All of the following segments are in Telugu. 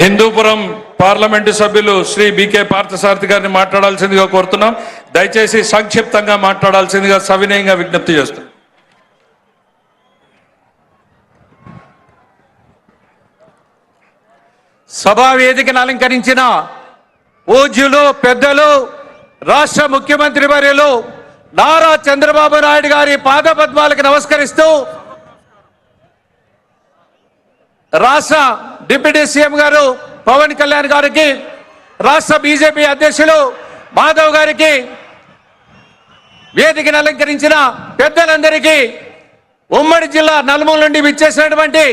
హిందూపురం పార్లమెంటు సభ్యులు శ్రీ బికే పార్థసారథి గారిని మాట్లాడాల్సిందిగా కోరుతున్నాం. దయచేసి సంక్షిప్తంగా మాట్లాడాల్సిందిగా సవినయంగా విజ్ఞప్తి చేస్తున్నాం. సభా వేదికను అలంకరించిన పూజ్యులు పెద్దలు రాష్ట్ర ముఖ్యమంత్రి వర్యులు నారా చంద్రబాబు నాయుడు గారి పాదపద్మాలకు నమస్కరిస్తూ రాష్ట్ర డిప్యూటీ సీఎం గారు పవన్ కళ్యాణ్ గారికి రాష్ట్ర బీజేపీ అధ్యక్షులు మాధవ్ గారికి వేదికను అలంకరించిన పెద్దలందరికీ ఉమ్మడి జిల్లా నలుమూల నుండి విచ్చేసినటువంటి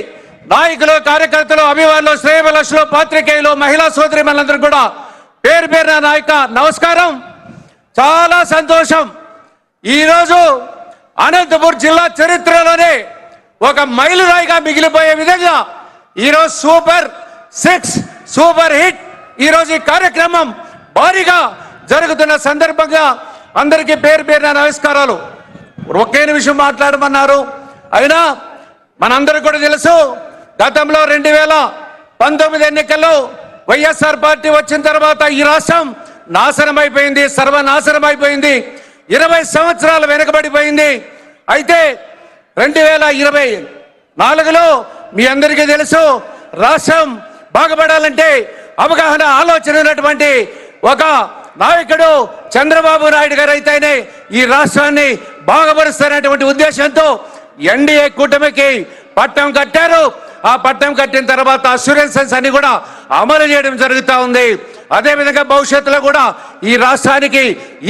నాయకులు కార్యకర్తలు అభిమానులు శ్రేయభిలాషులు పాత్రికేయులు మహిళా సోదరి మనందరూ కూడా పేరు పేరున నాయక నమస్కారం. చాలా సంతోషం. ఈరోజు అనంతపూర్ జిల్లా చరిత్రలోనే ఒక మైలురాయిగా మిగిలిపోయే విధంగా ఈరోజు సూపర్ సిక్స్ సూపర్ హిట్. ఈరోజు ఈ కార్యక్రమం భారీగా జరుగుతున్న సందర్భంగా అందరికీ పేరు పేరున నమస్కారాలు. ఒకే నిమిషం మాట్లాడమన్నారు. అయినా మనందరూ కూడా తెలుసు గతంలో రెండు వేల పంతొమ్మిది ఎన్నికల్లో వైఎస్ఆర్ పార్టీ వచ్చిన తర్వాత ఈ రాష్ట్రం నాశనం అయిపోయింది సర్వనాశనం అయిపోయింది ఇరవై సంవత్సరాలు వెనుకబడిపోయింది. అయితే రెండు వేల ఇరవై నాలుగులో మీ అందరికీ తెలుసు రాష్ట్రం బాగుపడాలంటే అవగాహన ఆలోచన ఉన్నటువంటి ఒక నాయకుడు చంద్రబాబు నాయుడు గారు అయితేనే ఈ రాష్ట్రాన్ని బాగుపరుస్తారనేటువంటి ఉద్దేశంతో ఎన్డీఏ కూటమికి పట్టం కట్టారు. ఆ పట్టం కట్టిన తర్వాత అస్యూరెన్సెస్ అన్ని కూడా అమలు చేయడం జరుగుతూ ఉంది. అదేవిధంగా భవిష్యత్తులో కూడా ఈ రాష్ట్రానికి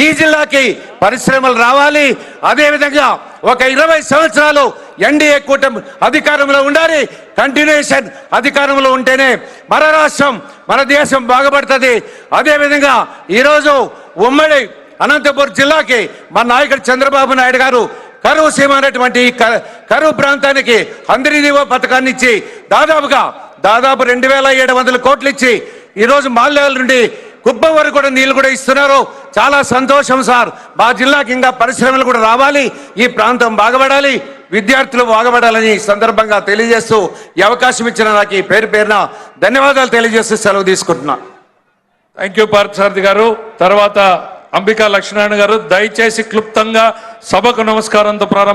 ఈ జిల్లాకి పరిశ్రమలు రావాలి. అదేవిధంగా ఒక ఇరవై సంవత్సరాలు ఎన్డీఏ కూటమి అధికారంలో ఉండాలి. కంటిన్యూషన్ అధికారంలో ఉంటేనే మన రాష్ట్రం మన దేశం బాగుపడుతుంది. అదేవిధంగా ఈరోజు ఉమ్మడి అనంతపురం జిల్లాకి మన నాయకుడు చంద్రబాబు నాయుడు గారు కరువు సీమ అనేటువంటి క- కరువు ప్రాంతానికి అందరి పథకాన్ని ఇచ్చి దాదాపుగా దాదాపు రెండు వేల ఏడు వందల కోట్లు ఇచ్చి ఈరోజు మాల్యాల నుండి కుప్పం వరకు కూడా నీళ్ళు కూడా ఇస్తున్నారు. చాలా సంతోషం సార్. మా జిల్లాకి ఇంకా పరిశ్రమలు కూడా రావాలి. ఈ ప్రాంతం బాగుపడాలి. విద్యార్థులు బాగుపడాలని సందర్భంగా తెలియజేస్తూ ఈ అవకాశం ఇచ్చిన నాకు ఈ పేరు పేరున ధన్యవాదాలు తెలియజేస్తూ సెలవు తీసుకుంటున్నా. థ్యాంక్ యూ పార్థసారథి గారు. తర్వాత అంబికా లక్ష్మీనారాయణ గారు. దయచేసి క్లుప్తంగా సభకు నమస్కారంతో ప్రారంభ